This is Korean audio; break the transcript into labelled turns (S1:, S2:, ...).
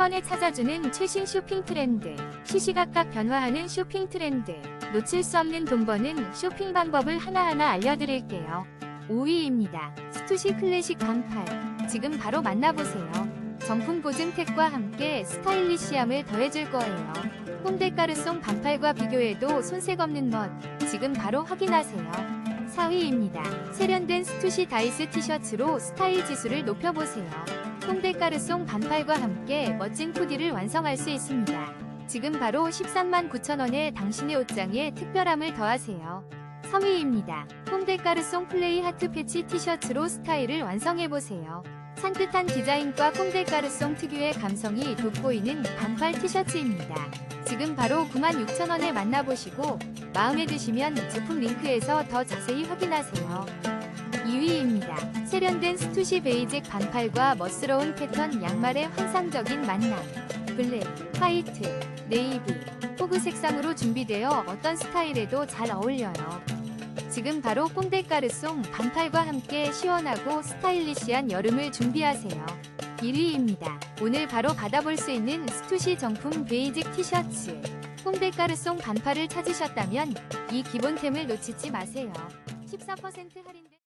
S1: 번에 찾아주는 최신 쇼핑 트렌드, 시시각각 변화하는 쇼핑 트렌드, 놓칠 수 없는 돈 버는 쇼핑 방법을 하나하나 알려드릴게요. 5위입니다. 스투시 클래식 반팔. 지금 바로 만나보세요. 정품 보증택과 함께 스타일리시함을 더해줄 거예요. 홍대가르송 반팔과 비교해도 손색 없는 멋. 지금 바로 확인하세요. 4위입니다. 세련된 스투시 다이스 티셔츠로 스타일 지수를 높여보세요. 홍대가르송 반팔과 함께 멋진 코디를 완성할 수 있습니다. 지금 바로 13만 9천원에 당신의 옷장에 특별함을 더하세요. 3위입니다. 홍대가르송 플레이 하트 패치 티셔츠로 스타일을 완성해보세요. 산뜻한 디자인과 홍대가르송 특유의 감성이 돋보이는 반팔 티셔츠입니다. 지금 바로 96,000원에 만나보시고 마음에 드시면 제품 링크에서 더 자세히 확인하세요. 2위입니다. 세련된 스투시 베이직 반팔과 멋스러운 패턴 양말의 환상적인 만남. 블랙, 화이트, 네이비, 호그 색상으로 준비되어 어떤 스타일에도 잘 어울려요. 지금 바로 꼼데까르송 반팔과 함께 시원하고 스타일리시한 여름을 준비하세요. 1위입니다. 오늘 바로 받아볼 수 있는 스투시 정품 베이직 티셔츠. 꼼데까르송 반팔을 찾으셨다면 이 기본템을 놓치지 마세요. 14% 할인된